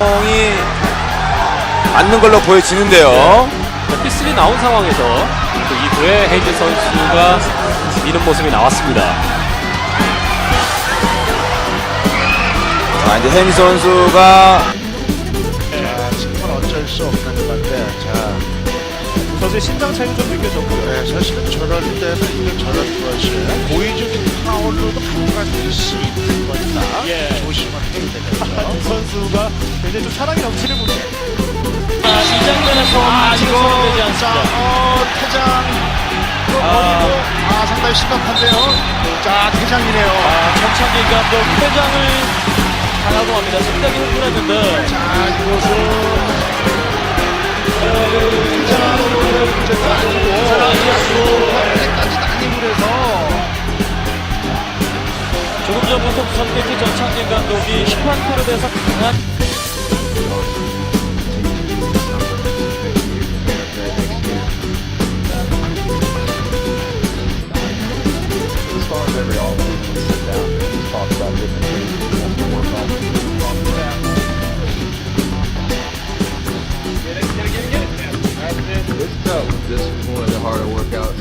이 맞는 걸로 보여지는데요. 피스리 나온 상황에서 그 이후에 헤이즈 선수가 미는 모습이 나왔습니다. 자, 이제 헨 선수가 자, 지금은 어쩔 수 없는 건데, 자, 선수의 신장 차이도 좀 느껴졌고요. 네, 사실은 저럴 때는 이거 저런 것이 고의적인 파울로도 판가가 될수 있는 거니까 예. 조심을 해야 되겠죠. 이 선수가 굉장히 좀 사랑이 넘치는 분이에요. 이 장면에서 아, 지금 자, 않습니다. 어, 퇴장. 버리고, 아, 상당히 심각한데요. 자, 퇴장이네요. 아, 전창기 감독 퇴장을 당하고 합니다. 상당히 흥분했는데 자, 이것은 퇴장으로 문제가 아니고, 조금 전부터 KT 전창기 감독이 심판 패널에서 강한 talk about different things to work on. Get it, get it, get it, get it. That's it. It's tough. This is one of the harder workouts.